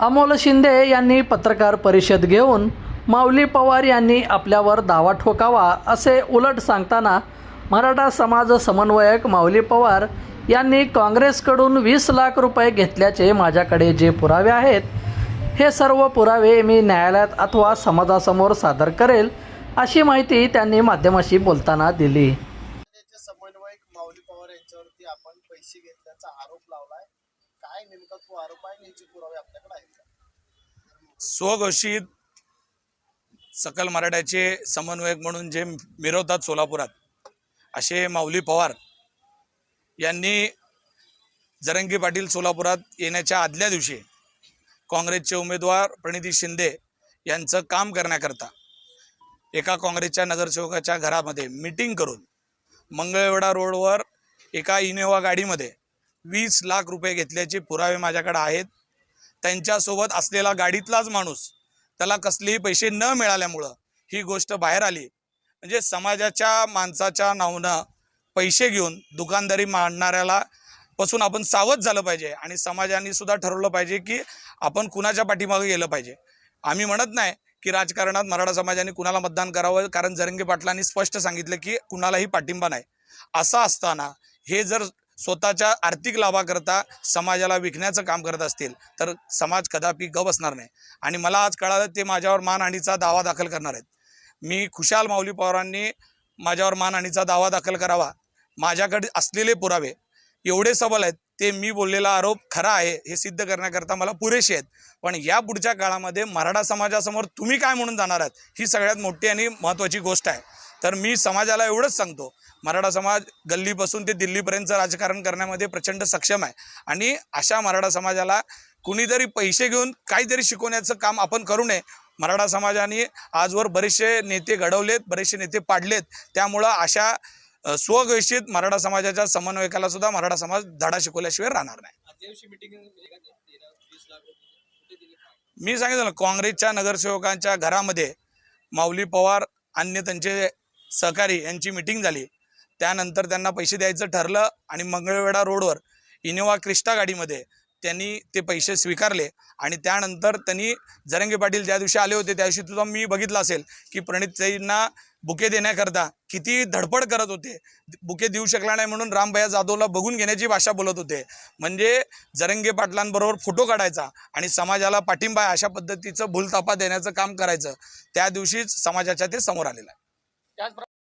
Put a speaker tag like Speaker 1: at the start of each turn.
Speaker 1: अमोल शिंदे यांनी पत्रकार परिषद घेऊन माऊली पवार यांनी आपल्यावर दावा ठोकावा असे उलट सांगताना मराठा समाज समन्वयक माऊली पवार यांनी काँग्रेसकडून वीस लाख रुपये घेतल्याचे माझ्याकडे जे पुरावे आहेत हे सर्व पुरावे मी न्यायालयात अथवा समाजासमोर सादर करेल अशी माहिती त्यांनी माध्यमाशी बोलताना दिली.
Speaker 2: समन्वयक माऊली पवार यांच्यावरती आपण पैसे घेतल्याचा आरोप लावलाय. काय नेमका तो आरोप आहे याचे पुरावे आपल्याकडे आहेत का?
Speaker 3: स्वघोषित सकल मराठ्याचे समन्वयक म्हणून जे मिरवतात सोलापुरात असे माऊली पवार यांनी जरंगी पाटील सोलापुरात येण्याच्या आदल्या दिवशी काँग्रेसचे उमेदवार प्रणिती शिंदे यांचं काम करण्याकरता एका काँग्रेसच्या नगरसेवकाच्या घरामध्ये मीटिंग करून मंगळवेढा रोडवर एका इनोवा गाडीमध्ये वीस लाख रुपये घेतल्याचे पुरावे माझ्याकडे आहेत. त्यांच्यासोबत असलेला गाडीतलाच माणूस त्याला कसलेही पैसे न मिळाल्यामुळं ही गोष्ट बाहेर आली. म्हणजे समाजाच्या माणसाच्या नावनं पैसे घेऊन दुकानदारी मांडणाऱ्याला पासून आपण सावध झालं पाहिजे आणि समाजाने सुद्धा ठरवलं पाहिजे की आपण कुणाच्या पाठीमागे गेलं पाहिजे. आम्ही म्हणत नाही की राजकारणात मराठा समाजाने कुणाला मतदान करावं कारण जरंगे पाटलांनी स्पष्ट सांगितलं की कुणालाही पाठिंबा नाही. असं असताना हे जर स्वतःच्या आर्थिक लाभाकरता समाजाला विकण्याचं काम करत असतील तर समाज कदापि ग बसणार नाही. आणि मला आज कळालं ते माझ्यावर मानहानीचा दावा दाखल करणार आहेत. मी खुशाल माऊली पवारांनी माझ्यावर मानहानीचा दावा दाखल करावा. माझ्याकडे असलेले पुरावे एवढे सबल आहेत ते मी बोललेला आरोप खरा आहे हे सिद्ध करण्याकरता मला पुरेसे आहेत. पण या पुढच्या काळामध्ये मराठा समाजासमोर तुम्ही काय म्हणून जाणार आहात ही सगळ्यात मोठी आणि महत्त्वाची गोष्ट आहे. तर मी समाजाला एवढंच सांगतो. मराठा समाज गल्लीपासून ते दिल्लीपर्यंतचं राजकारण करण्यामध्ये प्रचंड सक्षम आहे. आणि अशा मराठा समाजाला कुणीतरी पैसे घेऊन काहीतरी शिकवण्याचं काम आपण करू नये. मराठा समाजाने आजवर बरेचसे नेते घडवलेत बरेचसे नेते पाडलेत. त्यामुळं अशा स्वघोषित मराठा समाजाच्या समन्वयकाला सुद्धा मराठा समाज धडा शिकवल्याशिवाय राहणार नाही. मी सांगितलं ना काँग्रेसच्या नगरसेवकांच्या घरामध्ये माऊली पवार अन्य त्यांचे सहकारी यांची मिटिंग झाली. त्यानंतर त्यांना पैसे द्यायचं ठरलं आणि मंगळवेढा रोडवर इनोवा क्रिस्टा गाडीमध्ये त्यांनी ते पैसे स्वीकारले आणि त्यानंतर त्यांनी जरंगे पाटील ज्या दिवशी आले होते त्या दिवशी तुझा मी बघितलं असेल की प्रणितताईंना बुके देण्याकरता किती धडपड करत होते. बुके देऊ शकला नाही म्हणून रामभया जाधवला बघून घेण्याची भाषा बोलत होते. म्हणजे जरंगे पाटलांबरोबर फोटो काढायचा आणि समाजाला पाठिंबा आहे अशा पद्धतीचं भूलतापा देण्याचं काम करायचं. त्या दिवशीच समाजाच्या ते समोर आलेलं आहे. त्याचप्रमाणे